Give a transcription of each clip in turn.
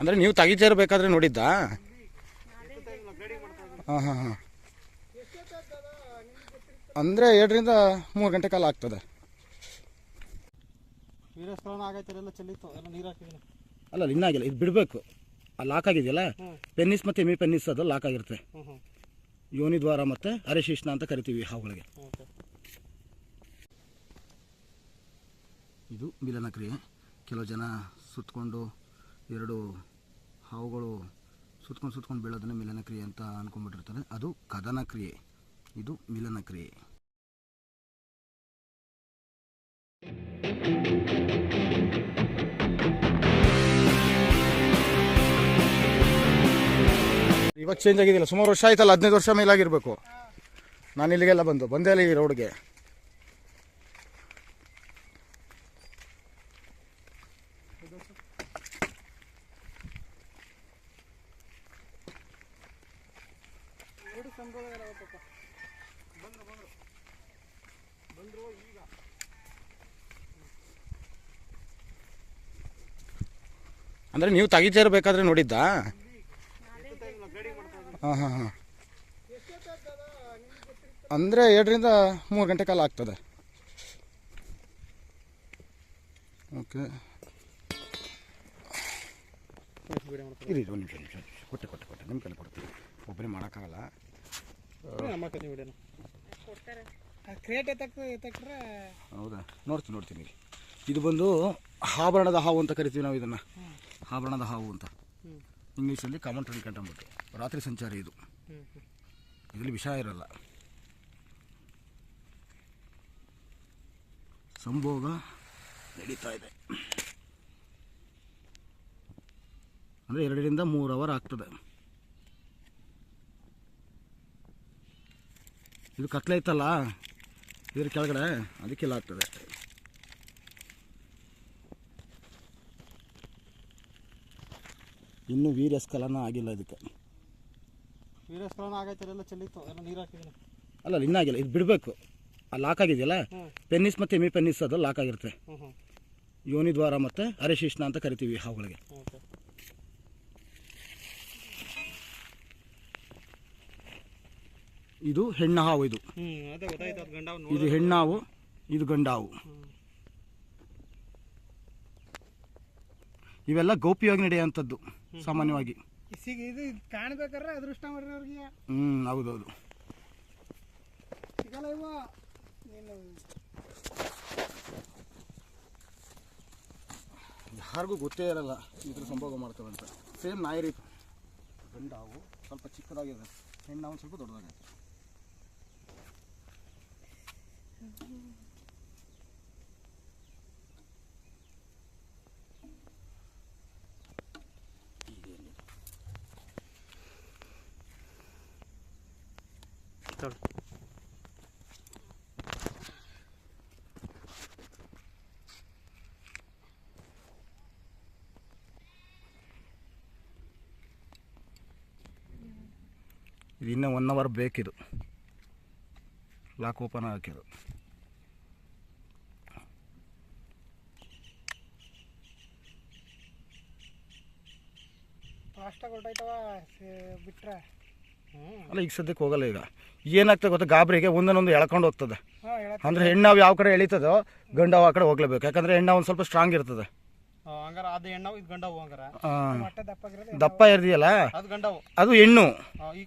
ಅಂದರೆ ನೀವು ತೆಗಿತಿರ್ಬೇಕಾದ್ರೆ ನೋಡಿದ್ದಾ? ಹಾಂ ಹಾಂ ಹಾಂ. ಅಂದರೆ ಎರಡರಿಂದ ಮೂರು ಗಂಟೆ ಕಾಲ ಆಗ್ತದೆ. ಅಲ್ಲ ಇನ್ನಾಗಿಲ್ಲ ಇದು ಬಿಡಬೇಕು. ಆ ಲಾಕ್ ಆಗಿದೆಯಲ್ಲ? ಪೆನ್ನಿಸ್ ಮತ್ತು ಎಮಿ ಪೆನ್ನಿಸ್ ಅದು ಲಾಕ್ ಆಗಿರುತ್ತೆ. ಯೋನಿ ದ್ವಾರ ಮತ್ತು ಹರಿಶಿಷ್ಣ ಅಂತ ಕರಿತೀವಿ ಹಾವುಗಳಿಗೆ. ಇದು ಮಿಲನ ಕ್ರಿಯೆ. ಕೆಲವು ಜನ ಸುತ್ತಕೊಂಡು ಎರಡು ಹಾವುಗಳು ಸುತ್ಕೊಂಡು ಸುತ್ಕೊಂಡು ಬೀಳೋದನ್ನೇ ಮಿಲನ ಕ್ರಿಯೆ ಅಂತ ಅನ್ಕೊಂಡ್ಬಿಟ್ಟಿರ್ತಾರೆ. ಅದು ಕದನ ಕ್ರಿಯೆ. ಇದು ಮಿಲನ ಕ್ರಿಯೆ. ಇವಾಗ ಚೇಂಜ್ ಆಗಿದೆಯಲ್ಲ? ಸುಮಾರು ವರ್ಷ ಆಯ್ತಲ್ಲ, ಹದಿನೈದು ವರ್ಷ ಮೇಲಾಗಿರ್ಬೇಕು. ನಾನು ಇಲ್ಲಿಗೆಲ್ಲ ಬಂದು, ಬಂದೇ ಇಲ್ಲ ಈ ರೋಡ್ಗೆ. ಈಗ ಅಂದರೆ ನೀವು ತೆಗಿತಿರ್ಬೇಕಾದ್ರೆ ನೋಡಿದ್ದಾ? ಗಾಡಿ ಮಾಡ್ತಾ ಇದ್ದೀನಿ ಹಾಂ ಹಾಂ ಹಾಂ. ಅಂದರೆ ಎರಡರಿಂದ ಮೂರು ಗಂಟೆ ಕಾಲ ಆಗ್ತದೆ. ಓಕೆ. ಇರಿ ಒಂದು ನಿಮಿಷ ನಿಮಿಷ ಕೊಟ್ಟೆ ಕೊಟ್ಟೆ ಕೊಟ್ಟೆ. ನಿಮ್ಮ ಕೈಲಿ ಕೊಡ್ತೀನಿ. ಒಬ್ಬರೇ ಮಾಡೋಕ್ಕಾಗಲ್ಲ. ಎತ್ತಕ್ಕೆ ಎತ್ತಕ್ರೆ ಹೌದಾ? ನೋಡ್ತೀನಿ ನೋಡ್ತೀನಿ. ಇದು ಬಂದು ಆಭರಣದ ಹಾವು ಅಂತ ಕರಿತೀವಿ ನಾವು ಇದನ್ನು. ಆಭರಣದ ಹಾವು ಅಂತ. ಇಂಗ್ಲೀಷಲ್ಲಿ ಕಾಮನ್ ಟ್ರೆಂಡ್ ಅಂದ್ಬಿಟ್ಟು. ರಾತ್ರಿ ಸಂಚಾರಿ ಇದು. ಇದರಲ್ಲಿ ವಿಷ ಇರಲ್ಲ. ಸಂಭೋಗ ನಡೀತಾ ಇದೆ. ಅಂದರೆ ಎರಡರಿಂದ ಮೂರು ಅವರ್ ಆಗ್ತದೆ. ಇದು ಕತ್ಲೆ ಇತ್ತಲ್ಲ ಇದ್ರ ಕೆಳಗಡೆ ಅದಕ್ಕೆಲ್ಲ ಆಗ್ತದೆ. ಅಷ್ಟೇ ಇನ್ನೂ ವೀರ್ಯಸ್ಖಲನ ಆಗಿಲ್ಲ ಇದಕ್ಕೆ. ವೀರಸ್ಥಳನ ಆಗೈತೆ ಎಲ್ಲ ಚೆಲ್ಲಿತ್ತು ಎಲ್ಲ ನೀರು ಹಾಕಿದ್ದೀನಿ ಅಲ್ಲ ಇನ್ನೂ ಆಗಿಲ್ಲ ಇದು ಬಿಡಬೇಕು. ಆ ಲಾಕ್ ಆಗಿದೆಯಲ್ಲ? ಪೆನ್ನಿಸ್ ಮತ್ತು ಎಮಿ ಪೆನ್ನಿಸ್ ಅದು ಲಾಕ್ ಆಗಿರುತ್ತೆ. ಯೋನಿದ್ವಾರ ಹ್ಞೂ ಯೋನಿ ದ್ವಾರ ಮತ್ತು ಹರಿಶಿಷ್ಣ ಅಂತ ಕರಿತೀವಿ ಹಾವುಗಳಿಗೆ ಇದು ಹೆಣ್ಣ ಹಾವು ಇದು ಇದು ಹೆಣ್ಣಾವು ಇದು ಗಂಡಾವು. ಇವೆಲ್ಲ ಗೌಪ್ಯವಾಗಿ ನಡೆಯುವಂಥದ್ದು ಸಾಮಾನ್ಯವಾಗಿ. ಸಿಗ ಇದು ಕಾಣ್ಬೇಕಾದ್ರೆ ಅದೃಷ್ಟ ಹ್ಮ್ ಹೌದೌದು. ಯಾರಿಗೂ ಗೊತ್ತೇ ಇರಲ್ಲ ಇದ್ರ ಸಂಭೋಗ ಮಾಡ್ತವೆ ಅಂತ. ಸೇಮ್ ನಾಯಿ ರೀತಿ. ಗಂಡಾವು ಸ್ವಲ್ಪ ಚಿಕ್ಕದಾಗಿದೆ ಹೆಣ್ಣಾವು ಸ್ವಲ್ಪ ದೊಡ್ಡದಾಗಿದೆ ಇದು ಇನ್ನೂ ಒನ್ ಅವರ್ ಬೇಕಿದು ಲಾಕ್ ಓಪನ್ ಹಾಕಿರು ಬಿಟ್ರೆ? ಅಲ್ಲ ಈಗ ಸದ್ಯಕ್ಕೆ ಹೋಗಲ್ಲ ಈಗ. ಏನಾಗ್ತದೆ ಗೊತ್ತಾ? ಗಾಬರಿಗೆ ಒಂದನ್ನೊಂದು ಎಳ್ಕೊಂಡು ಹೋಗ್ತದೆ. ಅಂದ್ರೆ ಹೆಣ್ಣು ಯಾವ ಕಡೆ ಎಳಿತದೋ ಗಂಡ ಆ ಕಡೆ ಹೋಗ್ಲೇಬೇಕು. ಯಾಕಂದ್ರೆ ಹೆಣ್ಣು ಒಂದು ಸ್ವಲ್ಪ ಸ್ಟ್ರಾಂಗ್ ಇರ್ತದೆ. ಹಂಗಾರ ಅದು ಹೆಣ್ಣವು ಇದು ಗಂಡವು ಹಂಗಾರ. ಆ, ಮೊಟ್ಟೆ ದಪ್ಪಾಗಿರೋದು ದಪ್ಪ ಇರ್ದಿಯಲ್ಲ? ಅದು ಗಂಡವು. ಅದು ಹೆಣ್ಣು.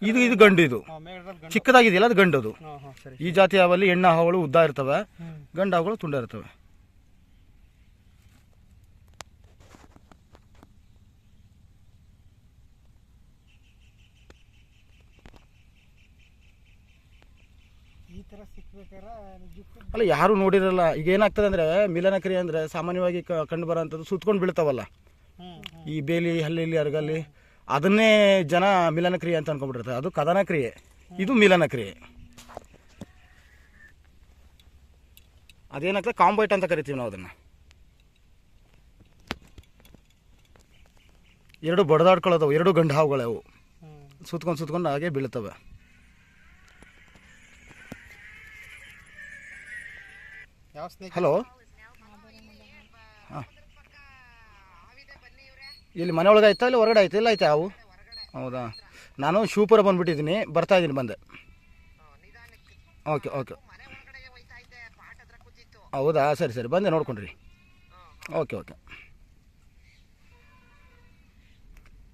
ಇದು ಇದು ಗಂಡು. ಇದು ಹಾಂ ಮೇಘದಲ್ಲಿ ಗಂಡ. ಚಿಕ್ಕದಾಗಿದೆಯಲ್ಲ ಅದು ಗಂಡದು. ಅದು ಹಾಂ ಹಾಂ ಸರಿ. ಈ ಜಾತಿ ಹಾವಲ್ಲಿ ಹೆಣ್ಣು ಹಾವುಗಳು ಉದ್ದ ಇರ್ತವೆ ಗಂಡ ಗಂಡು ಹಾವುಗಳು ತುಂಡ ಇರ್ತವೆ ಈ ಥರ ಸಿಕ್ಬೇಕಾರೆ ನಿಜಕ್ಕೂ ಅಲ್ಲ ಯಾರು ನೋಡಿರಲ್ಲ. ಈಗ ಏನಾಗ್ತದೆ ಅಂದ್ರೆ ಮಿಲನ ಅಂದ್ರೆ ಅಂದರೆ ಸಾಮಾನ್ಯವಾಗಿ ಕಂಡು ಬರೋಂಥದ್ದು ಸುತ್ಕೊಂಡು ಬೀಳ್ತಾವಲ್ಲ. ಈ ಬೇಲಿ ಹಲ್ಲಿ ಅರಗಲ್ಲಿ ಅದನ್ನೇ ಜನ ಮಿಲನ ಕ್ರಿಯೆ ಅಂತ ಅನ್ಕೊಂಡ್ಬಿಟ್ಟಿರ್ತಾರೆ. ಅದು ಕದನ ಕ್ರಿಯೆ. ಇದು ಮಿಲನ ಕ್ರಿಯೆ. ಅದೇನಾಗ್ತದೆ? ಕಾಂಬೈಟ್ ಅಂತ ಕರಿತೀವಿ ನಾವು ಅದನ್ನು. ಎರಡು ಬಡದಾಡ್ಕೊಳ್ಳೋದವು ಎರಡು ಗಂಡು ಹಾವುಗಳವು. ಸುತ್ಕೊಂಡು ಸುತ್ಕೊಂಡು ಹಾಗೆ ಬೀಳ್ತವೆ. ಯಾವ ಹಾಂ ಹಲೋ? ಇಲ್ಲಿ ಮನೆ ಒಳಗೆ ಆಯ್ತಾ ಇಲ್ಲ ಹೊರಗಡೆ ಆಯ್ತಾ? ಇಲ್ಲ ಆಯ್ತಾ ಅವು ಹೌದಾ? ನಾನು ಶಿವಪುರ ಬಂದುಬಿಟ್ಟಿದ್ದೀನಿ. ಬರ್ತಾ ಇದ್ದೀನಿ ಬಂದೆ. Okay okay. ಹೌದಾ? ಸರಿ ಸರಿ. ಬಂದೆ ನೋಡ್ಕೊಂಡ್ರಿ. Okay okay.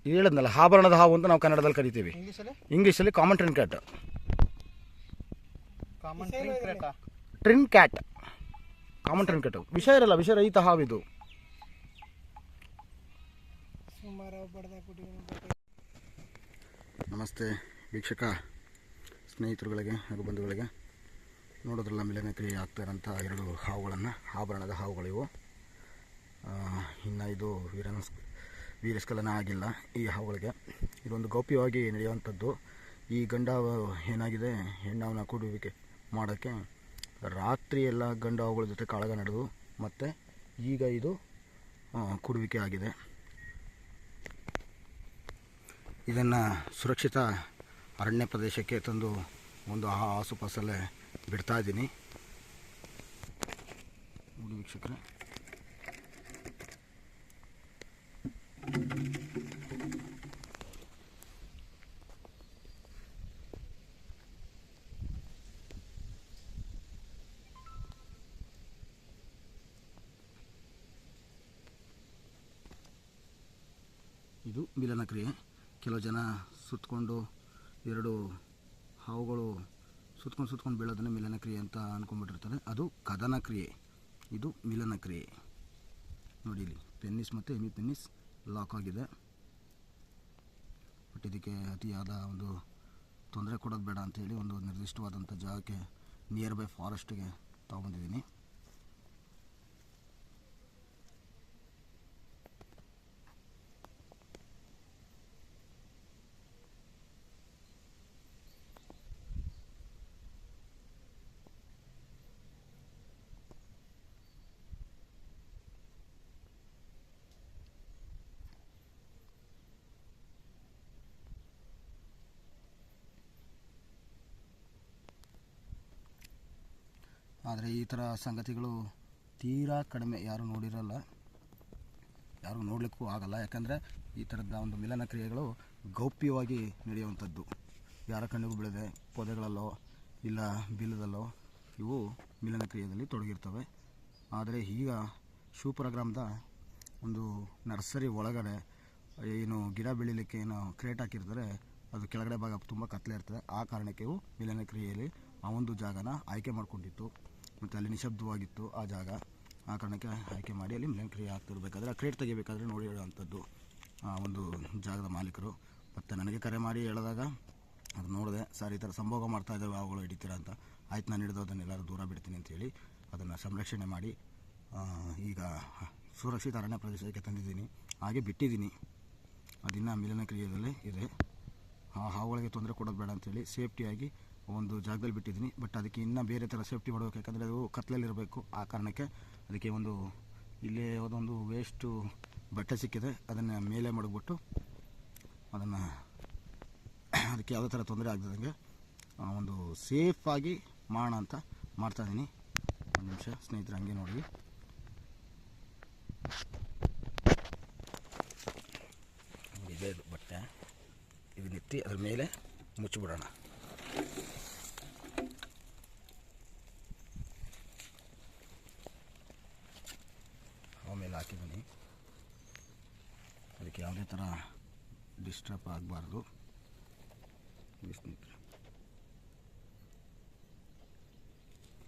ಹೇಳಿದ್ನಲ್ಲ ಆಭರಣದ ಹಾವು ಅಂತ ನಾವು ಕನ್ನಡದಲ್ಲಿ ಕರಿತೀವಿ. ಇಂಗ್ಲೀಷಲ್ಲಿ? ಕಾಮನ್ ಟ್ರಿನ್ ಕ್ಯಾಟ್ ಟ್ರಿನ್ ಕ್ಯಾಟ್ ಕಾಮನ್ ಟ್ರೆಂಡ್ ಕೆಟ್ಟವು ವಿಷಯ ಇರಲ್ಲ ವಿಷಯ ರಹಿತ ಹಾವಿದು. ನಮಸ್ತೆ ವೀಕ್ಷಕ, ಸ್ನೇಹಿತರುಗಳಿಗೆ ಹಾಗೂ ಬಂಧುಗಳಿಗೆ. ನೋಡೋದ್ರಲ್ಲ ಮಿಲನ ಕ್ರಿಯೆ ಆಗ್ತಾ ಎರಡು ಹಾವುಗಳನ್ನು, ಆಭರಣದ ಹಾವುಗಳಿವು ಇನ್ನು ಇದು ವೀರನಸ್ ವೀರಸ್ಕಲನ ಆಗಿಲ್ಲ ಈ ಹಾವುಗಳಿಗೆ. ಇದೊಂದು ಗೌಪ್ಯವಾಗಿ ನಡೆಯುವಂಥದ್ದು. ಈ ಗಂಡ ಏನಾಗಿದೆ, ಹೆಣ್ಣವನ್ನ ಕೂಡುವಿಕೆ ಮಾಡೋಕ್ಕೆ ರಾತ್ರಿ ಎಲ್ಲ ಗಂಡು ಅವುಗಳ ಜೊತೆ ಕಾಳಗ ನಡೆದು ಮತ್ತು ಈಗ ಇದು ಕುಡುವಿಕೆ ಆಗಿದೆ. ಇದನ್ನು ಸುರಕ್ಷಿತ ಅರಣ್ಯ ಪ್ರದೇಶಕ್ಕೆ ತಂದು ಒಂದು ಆ ಆಸುಪಾಸಲ್ಲೇ ಬಿಡ್ತಾ ಇದ್ದೀನಿ. ವೀಕ್ಷಕರೇ. ಇದು ಮಿಲನ ಕ್ರಿಯೆ. ಕೆಲವು ಜನ ಸುತ್ತಕೊಂಡು ಎರಡು ಹಾವುಗಳು ಸುತ್ಕೊಂಡು ಸುತ್ಕೊಂಡು ಬೀಳೋದನ್ನು ಮಿಲನ ಕ್ರಿಯೆ ಅಂತ ಅಂದ್ಕೊಂಡ್ಬಿಟ್ಟಿರ್ತಾರೆ ಅದು ಕದನ ಕ್ರಿಯೆ. ಇದು ಮಿಲನ ಕ್ರಿಯೆ. ನೋಡಿ ಇಲ್ಲಿ, ಪೆನ್ನಿಸ್ ಮತ್ತು ಎಮಿ ಪೆನ್ನಿಸ್ ಲಾಕ್ ಆಗಿದೆ. ಬಟ್ ಇದಕ್ಕೆ ಅತಿಯಾದ ಒಂದು ತೊಂದರೆ ಕೊಡೋದು ಬೇಡ ಅಂತೇಳಿ ಒಂದು ನಿರ್ದಿಷ್ಟವಾದಂಥ ಜಾಗಕ್ಕೆ ನಿಯರ್ ಬೈ ಫಾರೆಸ್ಟ್ಗೆ ತೊಗೊಂಬಂದಿದ್ದೀನಿ. ಆದರೆ ಈ ಥರ ಸಂಗತಿಗಳು ತೀರಾ ಕಡಿಮೆ. ಯಾರು ನೋಡಿರಲ್ಲ, ಯಾರು ನೋಡಲಿಕ್ಕೂ ಆಗಲ್ಲ. ಯಾಕಂದರೆ ಈ ಥರದ ಒಂದು ಮಿಲನ ಕ್ರಿಯೆಗಳು ಗೌಪ್ಯವಾಗಿ ನಡೆಯುವಂಥದ್ದು. ಯಾರ ಕಣ್ಣಿಗೂ ಬೆಳೆದೆ ಪೊದೆಗಳಲ್ಲೋ ಇಲ್ಲ ಬಿಲ್ಲದಲ್ಲೋ ಇವು ಮಿಲನ ಕ್ರಿಯೆಯಲ್ಲಿ ತೊಡಗಿರ್ತವೆ. ಆದರೆ ಈಗ ಶಿವಪುರ ಗ್ರಾಮದ ಒಂದು ನರ್ಸರಿ ಒಳಗಡೆ ಏನು ಗಿಡ ಬೆಳೀಲಿಕ್ಕೆ ಏನು ಕ್ರೇಟ್ ಹಾಕಿರ್ತಾರೆ, ಅದು ಕೆಳಗಡೆ ಭಾಗ ತುಂಬ ಕತ್ತಲೆ ಇರ್ತದೆ. ಆ ಕಾರಣಕ್ಕೆ ಇವು ಮಿಲನ ಕ್ರಿಯೆಯಲ್ಲಿ ಆ ಒಂದು ಜಾಗನ ಆಯ್ಕೆ ಮಾಡಿಕೊಂಡಿತ್ತು. ಮತ್ತು ಅಲ್ಲಿ ನಿಶಬ್ದವಾಗಿತ್ತು ಆ ಜಾಗ. ಆ ಕಾರಣಕ್ಕೆ ಆಯ್ಕೆ ಮಾಡಿ ಅಲ್ಲಿ ಮಿಲನ ಕ್ರಿಯೆ ಆಗ್ತಿರ್ಬೇಕಾದ್ರೆ ಆ ಕ್ರೇಟ್ ತೆಗಿಬೇಕಾದ್ರೆ ನೋಡಿ ಹೇಳುವಂಥದ್ದು, ಆ ಒಂದು ಜಾಗದ ಮಾಲೀಕರು. ಮತ್ತು ನನಗೆ ಕರೆ ಮಾಡಿ ಹೇಳಿದಾಗ ಅದು ನೋಡಿದೆ, ಸರ್, ಈ ಥರ ಸಂಭೋಗ ಮಾಡ್ತಾ ಇದ್ದಾವೆ, ಅವುಗಳು ಹಿಡಿತೀರಾ ಅಂತ. ಆಯ್ತು, ನಾನು ಹಿಡಿದು ಅದನ್ನೆಲ್ಲರೂ ದೂರ ಬಿಡ್ತೀನಿ ಅಂತೇಳಿ ಅದನ್ನು ಸಂರಕ್ಷಣೆ ಮಾಡಿ ಈಗ ಸುರಕ್ಷಿತ ಅರಣ್ಯ ಪ್ರದೇಶಕ್ಕೆ ತಂದಿದ್ದೀನಿ. ಹಾಗೆ ಬಿಟ್ಟಿದ್ದೀನಿ. ಅದಿನ್ನು ಮಿಲನ ಕ್ರಿಯೆಯಲ್ಲೇ ಇದೆ. ಆ ಹಾವುಗಳಿಗೆ ತೊಂದರೆ ಕೊಡೋದು ಬೇಡ ಅಂಥೇಳಿ ಸೇಫ್ಟಿಯಾಗಿ ಒಂದು ಜಾಗದಲ್ಲಿ ಬಿಟ್ಟಿದ್ದೀನಿ. ಬಟ್ ಅದಕ್ಕೆ ಇನ್ನೂ ಬೇರೆ ಥರ ಸೇಫ್ಟಿ ಮಾಡಬೇಕು. ಯಾಕಂದರೆ ಅದು ಕತ್ಲಲ್ಲಿರಬೇಕು. ಆ ಕಾರಣಕ್ಕೆ ಅದಕ್ಕೆ ಒಂದು ಇಲ್ಲೇ ಯಾವುದೊಂದು ವೇಸ್ಟು ಬಟ್ಟೆ ಸಿಕ್ಕಿದೆ. ಅದನ್ನು ಮೇಲೆ ಮಡಗ್ಬಿಟ್ಟು ಅದನ್ನು ಅದಕ್ಕೆ ಯಾವುದೇ ಥರ ತೊಂದರೆ ಆಗದಂಗೆ ಒಂದು ಸೇಫಾಗಿ ಮಾಡೋಣ ಅಂತ ಮಾಡ್ತಾಯಿದ್ದೀನಿ ಒಂದು ನಿಮಿಷ, ಸ್ನೇಹಿತರೆ, ಹಂಗೆ ನೋಡಿ. ಇದೆ ಬಟ್ಟೆ. ಇದನ್ನೆತ್ತಿ ಅದ್ರ ಮೇಲೆ ಮುಚ್ಚಿಬಿಡೋಣ. ಆಮೇಲೆ ಹಾಕಿದ್ದೀನಿ. ಅದಕ್ಕೆ ಯಾವುದೇ ಥರ ಡಿಸ್ಟರ್ಬ್ ಆಗಬಾರ್ದು.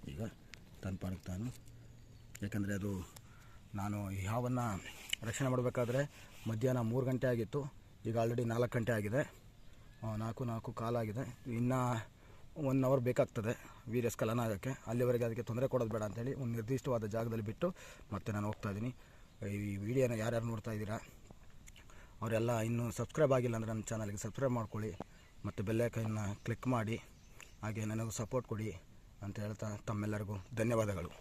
ಈಗ ತನ್ಪಾಡಕ್ಕೆ ತಾನು. ಯಾಕಂದರೆ ಅದು ನಾನು ಯಾವನ್ನು ರಕ್ಷಣೆ ಮಾಡಬೇಕಾದ್ರೆ ಮಧ್ಯಾಹ್ನ ಮೂರು ಗಂಟೆ ಆಗಿತ್ತು. ಈಗ ಆಲ್ರೆಡಿ ನಾಲ್ಕು ಗಂಟೆ ಆಗಿದೆ. ನಾಲ್ಕು ನಾಲ್ಕು ಕಾಲಾಗಿದೆ ಇನ್ನೂ ಒನ್ ಅವರ್ ಬೇಕಾಗ್ತದೆ ವೀರ್ಯ ಸ್ಖಲನ ಆಗೋಕ್ಕೆ ಅಲ್ಲಿವರೆಗೆ ಅದಕ್ಕೆ ತೊಂದರೆ ಕೊಡೋದು ಬೇಡ ಅಂತೇಳಿ ಒಂದು ನಿರ್ದಿಷ್ಟವಾದ ಜಾಗದಲ್ಲಿ ಬಿಟ್ಟು ಮತ್ತೆ ನಾನು ಹೋಗ್ತಾ ಇದ್ದೀನಿ. ಈ ವಿಡಿಯೋನ ಯಾರ್ಯಾರು ನೋಡ್ತಾ ಇದ್ದೀರಾ, ಅವರೆಲ್ಲ ಇನ್ನೂ ಸಬ್ಸ್ಕ್ರೈಬ್ ಆಗಿಲ್ಲ ಅಂದರೆ ನನ್ನ ಚಾನಲ್ಗೆ ಸಬ್ಸ್ಕ್ರೈಬ್ ಮಾಡ್ಕೊಳ್ಳಿ. ಮತ್ತು ಬೆಲ್ಲೈಕನ್ನ ಕ್ಲಿಕ್ ಮಾಡಿ, ಹಾಗೆ ನನಗೂ ಸಪೋರ್ಟ್ ಕೊಡಿ ಅಂತ ಹೇಳ್ತಾ ತಮ್ಮೆಲ್ಲರಿಗೂ ಧನ್ಯವಾದಗಳು.